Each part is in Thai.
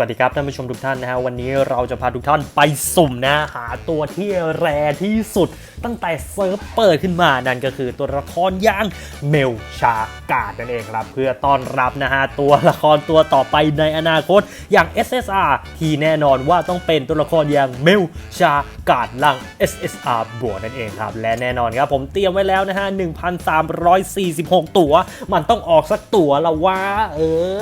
สวัสดีครับท่านผู้ชมทุกท่านนะฮะวันนี้เราจะพาทุกท่านไปสุ่มนะหาตัวที่แรที่สุด ตั้งแต่เซิร์ฟเปิดขึ้นมานั่นก็คือตัวละครย่างเมลชากาดนั่นเองครับ เพื่อต้อนรับนะฮะตัวละครตัวต่อไปในอนาคตอย่าง SSR ที่แน่นอนว่าต้องเป็นตัวละครอย่างเมลชากาดลัง SSR บวกนั่นเองครับ และแน่นอนครับผมเตรียมไว้แล้วนะฮะ 1,346 ตัว มันต้องออกสักตัวละว่าเอ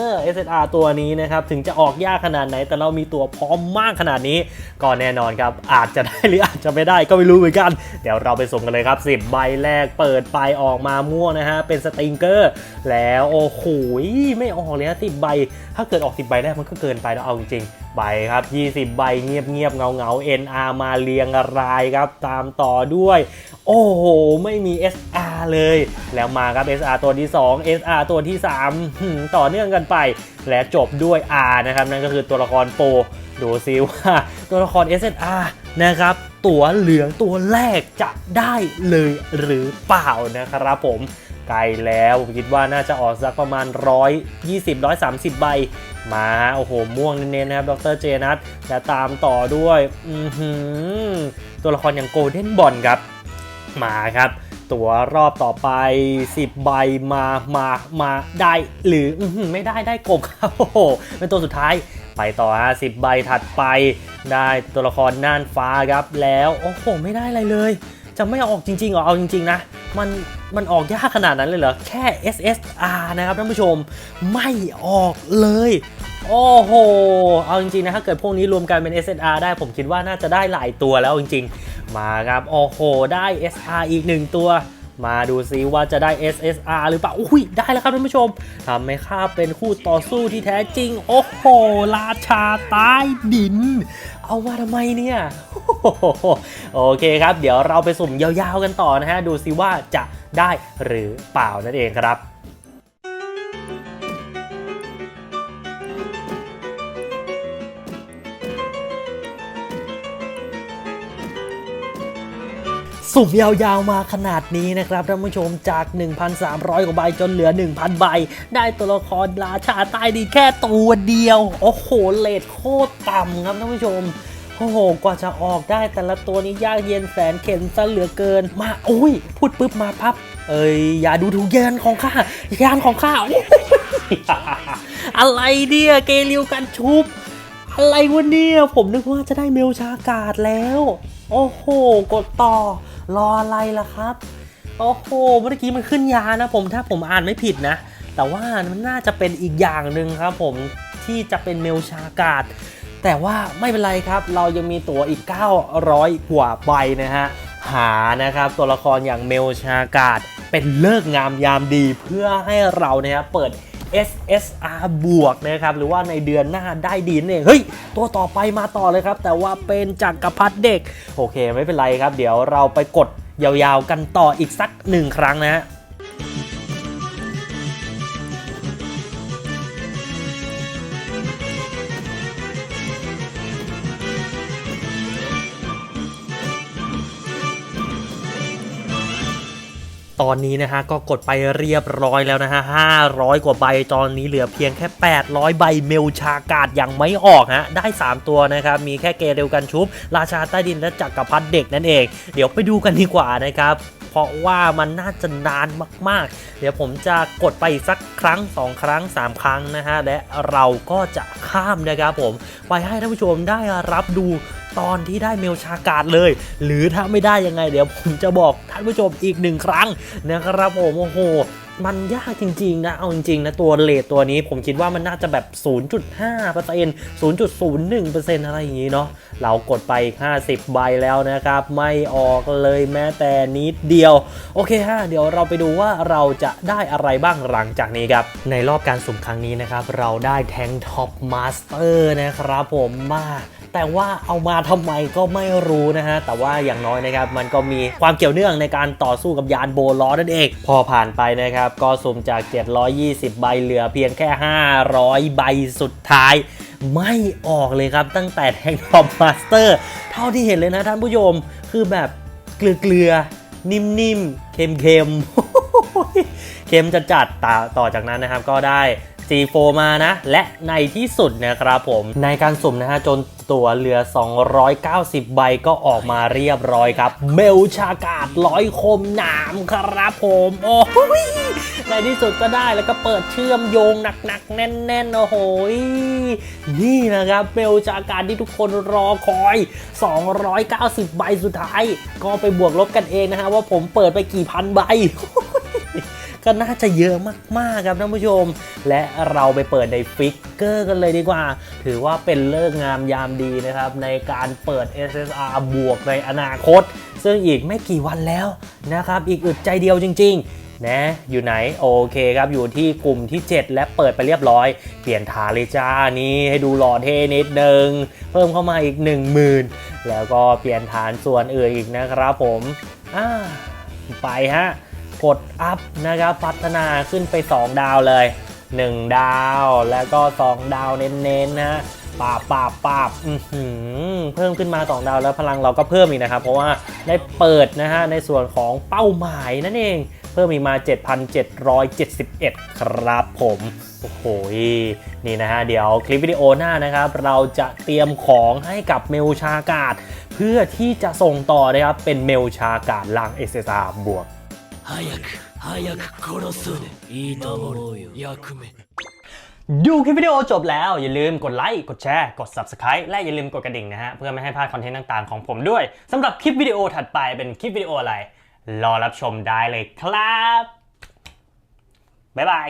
อ SSR ตัวนี้นะครับถึงจะออกยากขนาดไหน แต่เรามีตัวพร้อมมากขนาดนี้ ก็แน่นอนครับ อาจจะได้หรืออาจจะไม่ได้ก็ไม่รู้เหมือนกัน เดี๋ยวเราไปส่งกันเลยครับ 10 ใบแรกเปิดไปออกมาม่วงนะฮะ เป็นสติงเกอร์ แล้วโอ้โหไม่ออกเลยนะสิบใบ ถ้าเกิดออก 10 ใบแรกมันก็เกินไปแล้วเอาจริงๆใบครับ 20 ใบเงียบเงียบเงาเงา NR มาเรียงรายครับ ตามต่อด้วย โอ้โห ไม่มี SR เลย แล้วมาครับ SR ตัวที่ 2 SR ตัวที่3หืมต่อเนื่องกันไป และจบด้วย R นะครับ นั่นก็คือตัวละครโปรดูซิว่าตัวละคร sr นะครับ ตัวเหลืองตัวแรกจะได้เลยหรือเปล่านะครับผมไกลแล้วผมคิดว่าน่าจะออกสักประมาณ 120 130 ใบ มาโอ้โห ม่วงเน้นๆนะครับ ดรเจนัทและตามต่อด้วยหือตัวละครอย่างโกลเด้นบอลครับ มาครับ ตัวรอบต่อไป 10 ใบมามามาได้ หรือไม่ได้ได้กบครับโอ้โหเป็นตัวสุดท้ายไปต่อฮะ10ใบถัดไปได้ตัวละครน่านฟ้าครับแล้วโอ้โหไม่ได้อะไรเลย จะไม่ออกจริงๆเหรอเอาจริงๆนะมันมันออกยากขนาดนั้นเลยเหรอแค่ SSR นะครับท่านผู้ชมไม่ออกเลย โอ้โห เอาจริงๆนะถ้าเกิดพวกนี้รวมกันเป็น SSR ได้ผมคิดว่าน่าจะได้หลายตัวแล้วจริงๆ มาครับ โอ้โห ได้ SR อีกหนึ่งตัว มาดูซิว่าจะได้ SSR หรือเปล่า อุ้ย ได้แล้วครับท่านผู้ชม ทำให้ข้าเป็นคู่ต่อสู้ที่แท้จริง โอ้โห ราชาใต้ดิน เอามาทำไมเนี่ย โอเคครับ เดี๋ยวเราไปสุ่มยาวๆกันต่อนะฮะ ดูซิว่าจะได้หรือเปล่านั่นเองครับ สุ่มยาวๆมาขนาดนี้นะครับท่านผู้ชมจาก 1,300 กว่าใบจนเหลือ 1,000 ใบ ได้ตัวละครราชาใต้ดีแค่ตัวเดียว โอ้โหเลทโคตรต่ำครับท่านผู้ชมโอ้โห กว่าจะออกได้แต่ละตัวนี้ยากเย็นแสนเข็นซะเหลือเกิน มาอุ้ย พูดปุ๊บมาพับ เอ้ย อย่าดูถูกยานของข้ายานของข้า อะไรเนี่ยเกลิวกันชุบ อะไรวะเนี่ย ผมนึกว่าจะได้เมลชากาดแล้ว โอ้โห กดต่อ รออะไรล่ะครับ โอ้โหเมื่อกี้มันขึ้นยานะผมถ้าผมอ่านไม่ผิดนะ แต่ว่ามันน่าจะเป็นอีกอย่างหนึ่งครับผมที่จะเป็นเมลชากาดแต่ว่าไม่เป็นไรครับ เรายังมีตั๋วอีก 900 กว่าใบนะฮะ หานะครับตัวละครอย่างเมลชากาดเป็นเลิกงามยามดีเพื่อให้เราเนี่ยเปิด SSR บวกนะครับหรือว่าในเดือนหน้าได้ดีนั่นเองเฮ้ย ตัวต่อไปมาต่อเลยครับ แต่ว่าเป็นจักรพรรดิเด็ก โอเคไม่เป็นไรครับ เดี๋ยวเราไปกดยาวๆกันต่ออีกสักหนึ่งครั้งนะ ตอนนี้นะฮะก็กดไปเรียบร้อยแล้วนะฮะ500 กว่าใบตอนนี้เหลือเพียงแค่ 800 ใบเมลชากาดยังไม่ออกฮะได้ 3 ตัวนะครับมีแค่เกเรวกันชุบ ราชาใต้ดินและจักรพรรดิเด็กนั่นเอง เดี๋ยวไปดูกันดีกว่านะครับ ราะว่ามันน่าจะนานมากๆ เดี๋ยวผมจะกดไปสักครั้ง 2 ครั้ง 3 ครั้งนะฮะ และเราก็จะข้ามนะครับผม ไปให้ท่านผู้ชมได้รับดูตอนที่ได้เมลชาการเลย หรือถ้าไม่ได้ยังไง เดี๋ยวผมจะบอกท่านผู้ชมอีกหนึ่งครั้งนะครับผมโอ้โห มันยากจริงๆนะ เอาจริงๆนะ ตัวเลทตัวนี้ผมคิดว่ามันน่าจะแบบ 0.5% 0.01%อะไรอย่างนี้เนาะ เรากดไป 50 ใบแล้วนะครับ ไม่ออกเลยแม้แต่นิดเดียว โอเคฮะ เดี๋ยวเราไปดูว่าเราจะได้อะไรบ้างหลังจากนี้ครับ ในรอบการสุ่มครั้งนี้นะครับ เราได้แทงท็อปมาสเตอร์นะครับผมมา แต่ว่าเอามาทำไมก็ไม่รู้นะฮะ แต่ว่าอย่างน้อยนะครับมันก็มีความเกี่ยวเนื่องในการต่อสู้กับยานโบล้อนั่นเอง พอผ่านไปนะครับ ก็สุ่มจาก 720 ใบเหลือเพียงแค่ 500 ใบสุดท้าย ไม่ออกเลยครับตั้งแต่แทงท็อปมาสเตอร์เท่าที่เห็นเลยนะท่านผู้ชมคือแบบเกลือๆนิ่มๆเค็มๆเค็มจะจัดต่อต่อจากนั้นนะครับก็ได้ G4 มานะ และในที่สุดนะครับผม ในการสุ่มนะฮะจนตัวเหลือ 290 ใบก็ออกมาเรียบร้อยครับ เมลชากาดร้อยคมหนามครับผม โอ้ยในที่สุดก็ได้แล้วก็เปิดเชื่อมโยงหนักๆ แน่นๆ โอ้โหยนี่นะครับเมลชากาดที่ทุกคนรอคอย 290 ใบสุดท้าย ก็ไปบวกลบกันเองนะฮะว่าผมเปิดไปกี่พันใบ ก็น่าจะเยอะมากๆครับท่านผู้ชม และเราไปเปิดในฟิกเกอร์กันเลยดีกว่า ถือว่าเป็นเลิกงามยามดีนะครับ ในการเปิด SSR บวกในอนาคต ซึ่งอีกไม่กี่วันแล้วนะครับ อีกอึดใจเดียวจริง ๆนะอยู่ไหน โอเคครับ อยู่ที่กลุ่มที่ 7 และเปิดไปเรียบร้อย เปลี่ยนฐานเลยจ้านี่ให้ดูหล่อเท่นิดนึง เพิ่มเข้ามาอีก 10,000 แล้วก็เปลี่ยนฐานส่วนอื่นอีกนะครับผมอ่าไปฮะ กดอัพนะครับพัฒนาขึ้นไป 2 ดาวเลย 1 ดาวแล้วก็ 2 ดาวเน้นๆนะปาบปาบปาบอื้อหือเพิ่มขึ้นมา 2 ดาวแล้วพลังเราก็เพิ่มอีกนะครับ เพราะว่าได้เปิดนะฮะในส่วนของเป้าหมายนั่นเอง เพิ่มอีกมา 7,771 ครับผมโอ้โหนี่นะฮะ เดี๋ยวคลิปวิดีโอหน้านะครับ เราจะเตรียมของให้กับเมลชากาดเพื่อที่จะส่งต่อนะครับเป็นเมลชากาดล่าง SSR บวก 早く早く殺すいいと思うよ役目 ดูคลิปวิดีโอจบแล้ว อย่าลืมกดไลค์ กดแชร์ กด Subscribe และอย่าลืมกดกระดิ่งนะฮะ เพื่อไม่ให้พลาดคอนเทนต์ต่างๆของผมด้วยสำหรับคลิปวิดีโอถัดไปเป็นคลิปวิดีโออะไร รอรับชมได้เลยครับ บ๊ายบาย